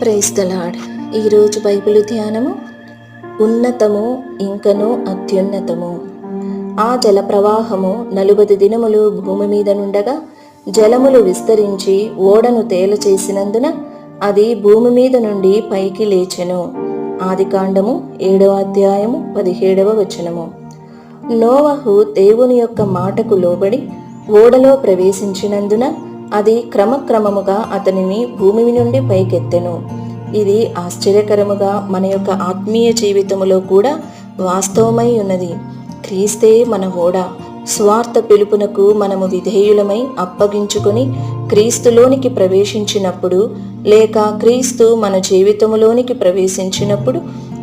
Praise the Lord ఈరోజు Bible ధ్యానము ఉన్నతము ఇంకను అత్యున్నతము. ఆ జల ప్రవాహము నలుబది దినములు భూమి మీద నుండగా జలములు విస్తరించి ఓడను తేల చేసినందున అది భూమి మీద నుండి పైకి లేచెను. ఆదికాండము ఏడవ అధ్యాయము పదిహేడవ వచనము. నోవహు దేవుని యొక్క మాటకు లోబడి ఓడలో ప్రవేశించినందున అది క్రమక్రమముగా అతనిని భూమి నుండి పైకెత్తెను. ఇది ఆశ్చర్యకరముగా మన యొక్క ఆత్మీయ జీవితములో కూడా వాస్తవమై ఉన్నది. క్రీస్తే మన ఓడ స్వార్థ పిలుపునకు మనము విధేయులమై అప్పగించుకొని క్రీస్తులోనికి ప్రవేశించినప్పుడు లేక క్రీస్తు మన జీవితములోనికి ప్రవేశించినప్పుడు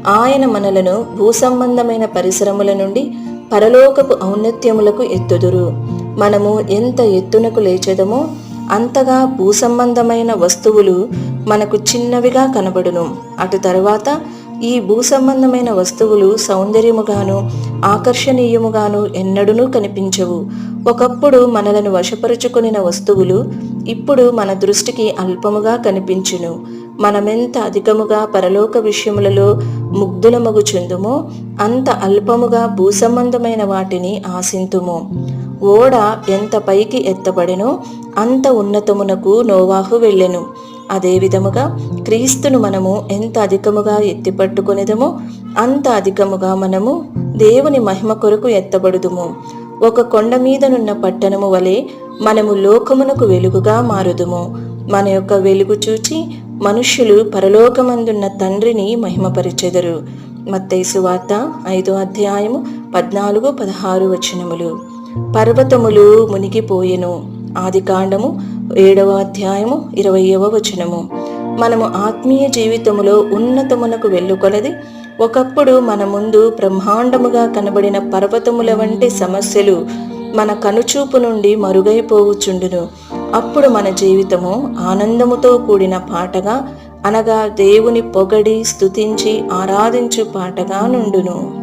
ఆయన మనలను భూసంబంధమైన పరిసరముల నుండి పరలోకపు ఔన్నత్యములకు ఎత్తుదురు. మనము ఎంత ఎత్తునకు లేచెదమో అంతగా భూసంబంధమైన వస్తువులు మనకు చిన్నవిగా కనబడును. అటు తర్వాత ఈ భూసంబంధమైన వస్తువులు సౌందర్యముగాను ఆకర్షణీయముగాను ఎన్నడూనూ కనిపించవు. ఒకప్పుడు మనలను వశపరుచుకునిన వస్తువులు ఇప్పుడు మన దృష్టికి అల్పముగా కనిపించును. మనమెంత అధికముగా పరలోక విషయములలో ముగ్ధులమగుచుందుమో అంత అల్పముగా భూసంబంధమైన వాటిని ఆశింతుము. ఓడ ఎంత పైకి ఎత్తబడెనో అంత ఉన్నతమునకు నోవాహు వెళ్ళెను. అదే విధముగా క్రీస్తును మనము ఎంత అధికముగా ఎత్తిపట్టుకునేదమో అంత అధికముగా మనము దేవుని మహిమ కొరకు ఎత్తబడుదుము. ఒక కొండ మీదనున్న పట్టణము వలె మనము లోకమునకు వెలుగుగా మారుదుము. మన యొక్క వెలుగు చూచి మనుష్యులు పరలోకమందున్న తండ్రిని మహిమపరిచెదరు. మత్తైసు వార్త ఐదో అధ్యాయము పద్నాలుగు పదహారు వచనములు. పర్వతములు మునిగిపోయెను. ఆదికాండము ఏడవ అధ్యాయము ఇరవయవ వచనము. మనము ఆత్మీయ జీవితములో ఉన్నతమునకు వెళ్ళుకొలది ఒకప్పుడు మన ముందు బ్రహ్మాండముగా కనబడిన పర్వతముల వంటి సమస్యలు మన కనుచూపు నుండి మరుగైపోవుచుండును అప్పుడు మన జీవితము ఆనందముతో కూడిన పాటగా అనగా దేవుని పొగడి స్తుతించి ఆరాధించు పాటగా నుండును.